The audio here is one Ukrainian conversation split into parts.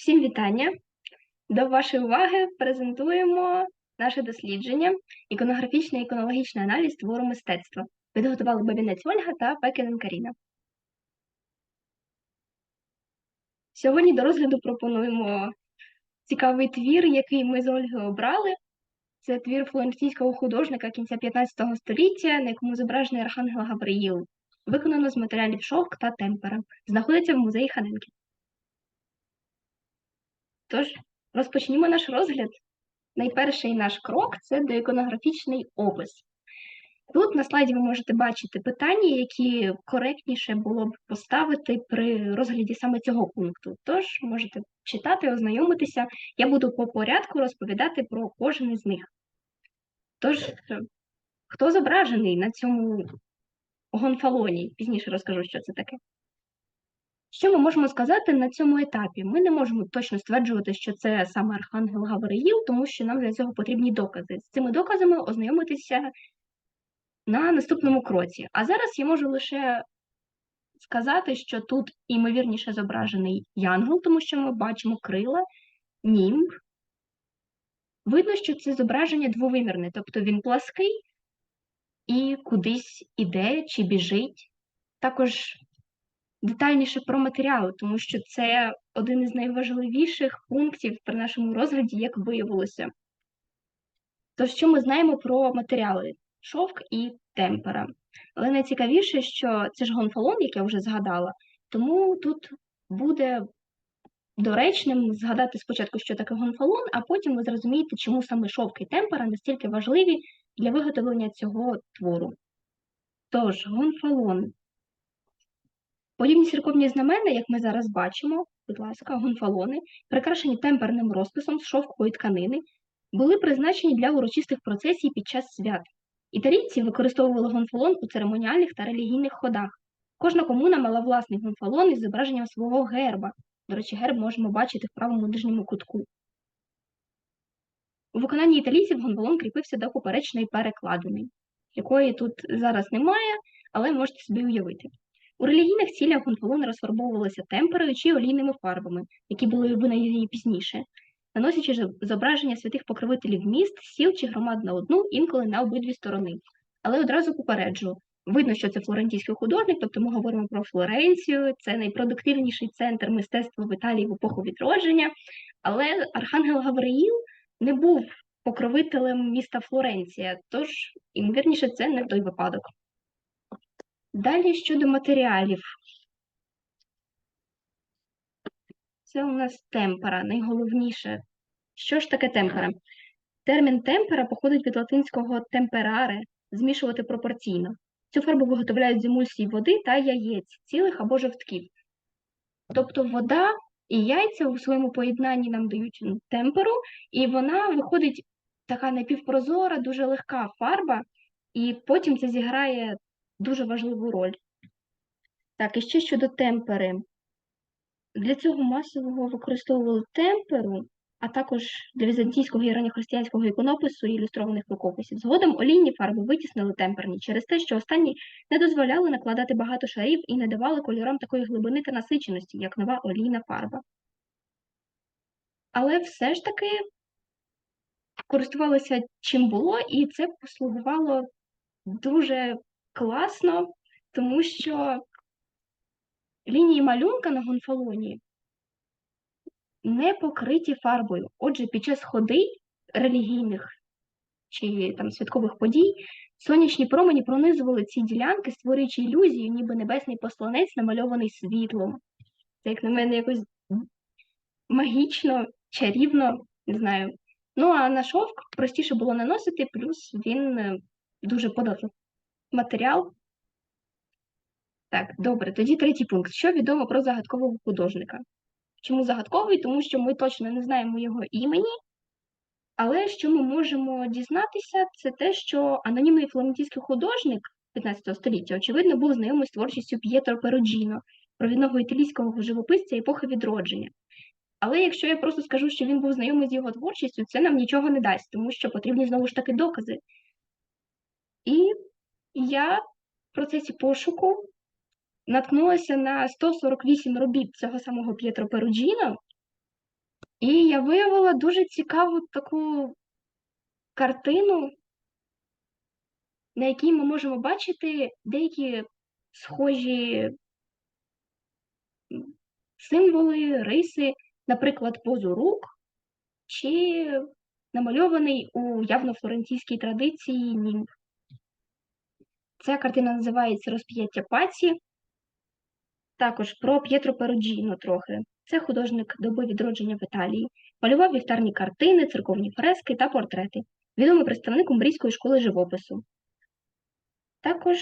Всім вітання! До вашої уваги презентуємо наше дослідження іконографічний і іконологічний аналіз твору мистецтва. Підготували Бабінець Ольга та Пекінен Каріна. Сьогодні до розгляду пропонуємо цікавий твір, який ми з Ольгою обрали. Це твір флорентійського художника кінця 15 століття, на якому зображений Архангел Гавриїл, виконано з матеріалів шовк та темпера. Знаходиться в музеї Ханенків. Тож, розпочнімо наш розгляд. Найперший наш крок це доіконографічний опис. Тут на слайді ви можете бачити питання, які коректніше було б поставити при розгляді саме цього пункту. Тож можете читати, ознайомитися. Я буду по порядку розповідати про кожен із них. Тож, хто зображений на цьому гонфалоні? Пізніше розкажу, що це таке. Що ми можемо сказати на цьому етапі? Ми не можемо точно стверджувати, що це саме Архангел Гавриїл, тому що нам для цього потрібні докази. З цими доказами ознайомитися на наступному кроці. А зараз я можу лише сказати, що тут імовірніше зображений янгол, тому що ми бачимо крила, німб. Видно, що це зображення двовимірне, тобто він плаский і кудись іде чи біжить. Також детальніше про матеріали, тому що це один із найважливіших пунктів при нашому розгляді, як виявилося. То, що ми знаємо про матеріали шовк і темпера. Але найцікавіше, що це ж гонфалон, як я вже згадала, тому тут буде доречним згадати спочатку, що таке гонфалон, а потім ви зрозумієте, чому саме шовк і темпера настільки важливі для виготовлення цього твору. Тож, гонфалон Подібні церковні знамена, як ми зараз бачимо, будь ласка, гонфалони, прикрашені темперним розписом з шовкової тканини, були призначені для урочистих процесій під час свят. Італійці використовували гонфалон у церемоніальних та релігійних ходах. Кожна комуна мала власний гонфалон із зображенням свого герба. До речі, герб можемо бачити в правому нижньому кутку. У виконанні італійців гонфалон кріпився до поперечної перекладини, якої тут зараз немає, але можете собі уявити. У релігійних цілях гонфалони розфарбовувалися темперою чи олійними фарбами, які були винайдені пізніше, наносячи зображення святих покровителів міст, сіл чи громад на одну, інколи на обидві сторони. Але одразу попереджу. Видно, що це флорентійський художник, тобто ми говоримо про Флоренцію, це найпродуктивніший центр мистецтва в Італії в епоху відродження. Але Архангел Гавриїл не був покровителем міста Флоренція, тож, ймовірніше, це не той випадок. Далі щодо матеріалів. Це у нас темпера, найголовніше. Що ж таке темпера? Термін темпера походить від латинського темпераре змішувати пропорційно. Цю фарбу виготовляють з емульсії води та яєць, цілих або жовтків. Тобто вода і яйця у своєму поєднанні нам дають темперу, і вона виходить така напівпрозора, дуже легка фарба, і потім це зіграє дуже важливу роль. Так, і ще щодо темпери. Для цього масового використовували темперу, а також для візантійського і ранньохристиянського іконопису і ілюстрованих рукописів. Згодом олійні фарби витіснили темперні через те, що останні не дозволяли накладати багато шарів і не давали кольорам такої глибини та насиченості, як нова олійна фарба. Але все ж таки користувалися чим було, і це послугувало дуже класно, тому що лінії малюнка на гонфалоні не покриті фарбою. Отже, під час ходи релігійних чи там святкових подій сонячні промені пронизували ці ділянки, створюючи ілюзію, ніби небесний посланець намальований світлом. Це, як на мене, якось магічно, чарівно, не знаю. Ну, а на шовк простіше було наносити, плюс він е, дуже податливий матеріал. Так, добре, тоді третій пункт. Що відомо про загадкового художника? Чому загадковий? Тому що ми точно не знаємо його імені, але що ми можемо дізнатися, це те, що анонімний флорентійський художник 15 століття, очевидно, був знайомий з творчістю П'єтро Пероджіно, провідного італійського живописця епохи відродження. Але якщо я просто скажу, що він був знайомий з його творчістю, це нам нічого не дасть, тому що потрібні знову ж таки докази. І я в процесі пошуку наткнулася на 148 робіт цього самого П'єтро Перуджіно, І я виявила дуже цікаву таку картину, на якій ми можемо бачити деякі схожі символи, риси, наприклад, позу рук, чи намальований у явно флорентійській традиції німб. Ця картина називається Розп'яття паці. Також про П'єтро Перуджіно трохи. Це художник доби відродження в Італії. Малював вівтарні картини, церковні фрески та портрети. Відомий представник Умбрійської школи живопису. Також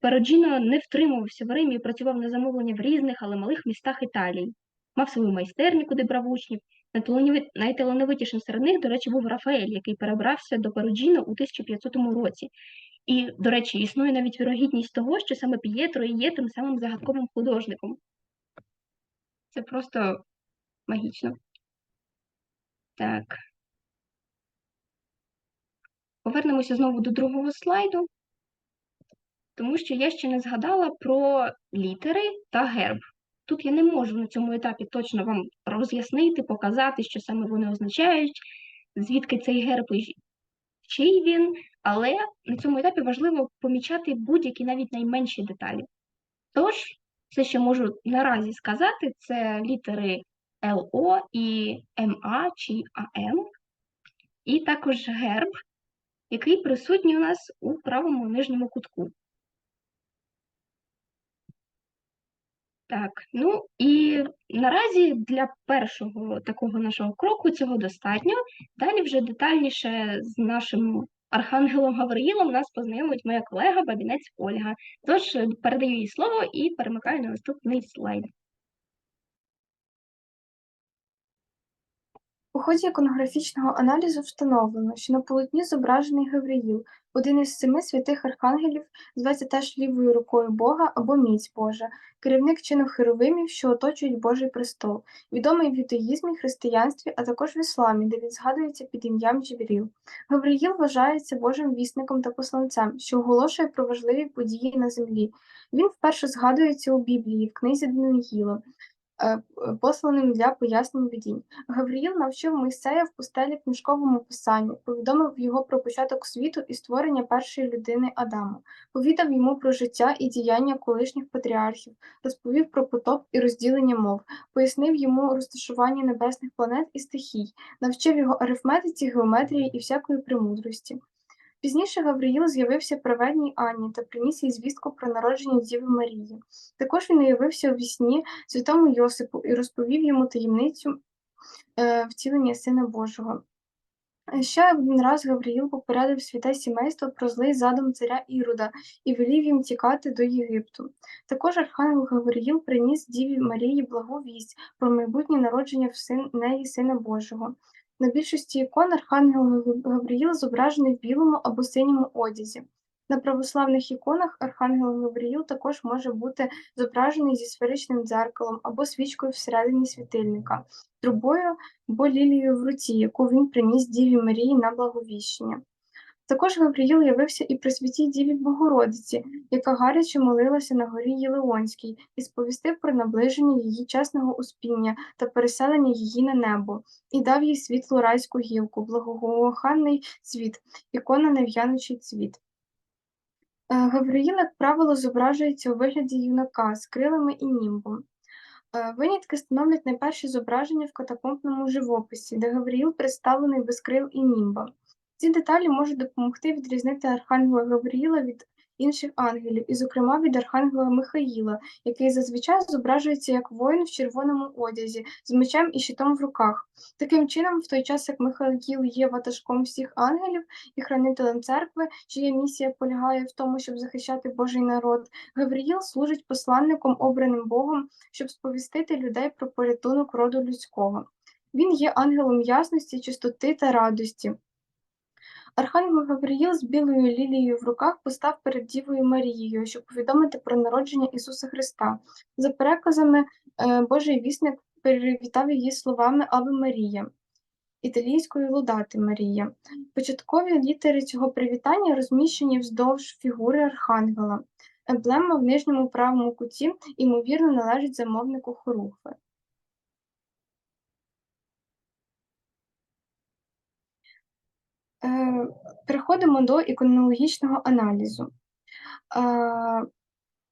Перуджіно не втримувався в Римі і працював на замовлення в різних, але малих містах Італії. Мав свою майстерню, куди брав учнів. Найталановитішим серед них, до речі, був Рафаель, який перебрався до Перуджіно у 1500 році. І, до речі, існує навіть вірогідність того, що саме П'єтро і є тим самим загадковим художником. Це просто магічно. Так. Повернемося знову до другого слайду, тому що я ще не згадала про літери та герб. Тут я не можу на цьому етапі точно вам роз'яснити, показати, що саме вони означають, звідки цей герб чий він, але на цьому етапі важливо помічати будь-які навіть найменші деталі. Тож, все, що можу наразі сказати, це літери ЛО і МА чи АМ, і також герб, який присутній у нас у правому нижньому кутку. Так, ну і наразі для першого такого нашого кроку цього достатньо. Далі вже детальніше з нашим архангелом Гавриїлом нас познайомить моя колега Бабінець Ольга. Тож передаю їй слово і перемикаю на наступний слайд. У ході іконографічного аналізу встановлено, що на полотні зображений Гавриїл, один із семи святих архангелів, зветься теж лівою рукою Бога або міць Божа, керівник чину херовимів, що оточують Божий престол, відомий в юдаїзмі, християнстві, а також в ісламі, де він згадується під ім'ям Джибріл. Гавриїл вважається Божим вісником та посланцем, що оголошує про важливі події на землі. Він вперше згадується у Біблії в книзі Даниїла. Е, посланим для пояснень видінь. Гавріїл навчив Мойсея в пустелі книжковому писанню, повідомив його про початок світу і створення першої людини Адама, повідав йому про життя і діяння колишніх патріархів, розповів про потоп і розділення мов, пояснив йому розташування небесних планет і стихій, навчив його арифметиці, геометрії і всякої премудрості. Пізніше Гавриїл з'явився праведній Анні та приніс їй звістку про народження Діви Марії. Також він уявився у вісні святому Йосипу і розповів йому таємницю е, втілення Сина Божого. Ще один раз Гавриїл попередив святе сімейство про злий задум царя Іруда і велів їм тікати до Єгипту. Також Архангел Гавриїл приніс Діві Марії благу вість про майбутнє народження в син неї Сина Божого. На більшості ікон Архангел Гавриїл зображений в білому або синьому одязі. На православних іконах Архангел Гавриїл також може бути зображений зі сферичним дзеркалом або свічкою всередині світильника, трубою або лілією в руці, яку він приніс Діві Марії на благовіщення. Також Гавриїл явився і при святій Діві Богородиці, яка гаряче молилася на горі Єлеонській, і сповістив про наближення її чесного успіння та переселення її на небо, і дав їй світлу райську гілку, благоуханний цвіт, ікона нев'яночий цвіт. Е, Гавриїл, як правило, зображується у вигляді юнака з крилами і німбом. Е, винятки становлять найперші зображення в катакомбному живописі, де Гавриїл представлений без крил і німба. Ці деталі можуть допомогти відрізнити Архангела Гавріїла від інших ангелів, і, зокрема, від Архангела Михаїла, який зазвичай зображується як воїн в червоному одязі, з мечем і щитом в руках. Таким чином, в той час, як Михаїл є ватажком всіх ангелів і хранителем церкви, чия місія полягає в тому, щоб захищати Божий народ, Гавріїл служить посланником, обраним Богом, щоб сповістити людей про порятунок роду людського. Він є ангелом ясності, чистоти та радості. Архангел Гавриїл з білою лілією в руках постав перед Дівою Марією, щоб повідомити про народження Ісуса Христа. За переказами, е, Божий вісник привітав її словами Аве Марія, італійською Лудати Марія. Початкові літери цього привітання розміщені вздовж фігури Архангела. Емблема в нижньому правому куті, ймовірно, належить замовнику хорухви. Переходимо до іконологічного аналізу. Е,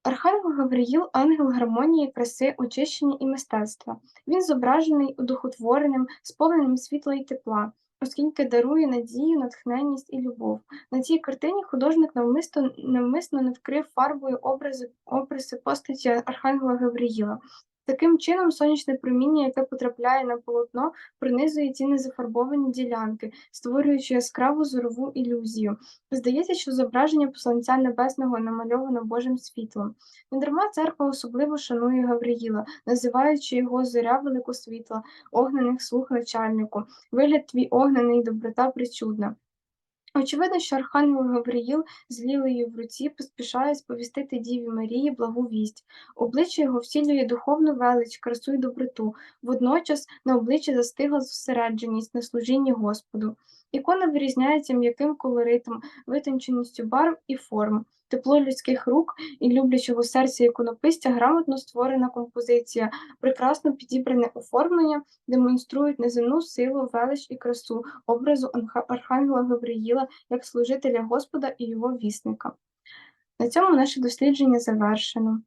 Архангел Гавриїл ангел гармонії, краси, очищення і мистецтва. Він зображений удохотвореним, сповненим світла і тепла, оскільки дарує надію, натхненність і любов. На цій картині художник навмисно, навмисно не вкрив фарбою образи, образи постаті Архангела Гавриїла. Таким чином, сонячне проміння, яке потрапляє на полотно, пронизує ці незафарбовані ділянки, створюючи яскраву зорову ілюзію. Здається, що зображення посланця небесного намальовано Божим світлом. Недарма церква особливо шанує Гавриїла, називаючи його зоря великосвітла, огнених слуг начальнику, вигляд твій огнений, доброта причудна. Очевидно, що Архангел Гавриїл з лілею в руці поспішає сповістити Діві Марії благу вість. Обличчя його всілює духовну велич, красу й доброту, водночас на обличчі застигла зосередженість на служінні Господу. Ікона вирізняється м'яким колоритом, витонченістю барв і форм. Тепло людських рук і люблячого серця іконописця грамотно створена композиція, прекрасно підібране оформлення демонструють неземну силу, велич і красу образу Архангела Гавриїла як служителя Господа і його вісника. На цьому наше дослідження завершено.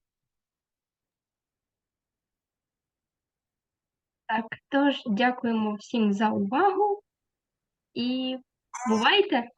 Так, тож дякуємо всім за увагу і бувайте!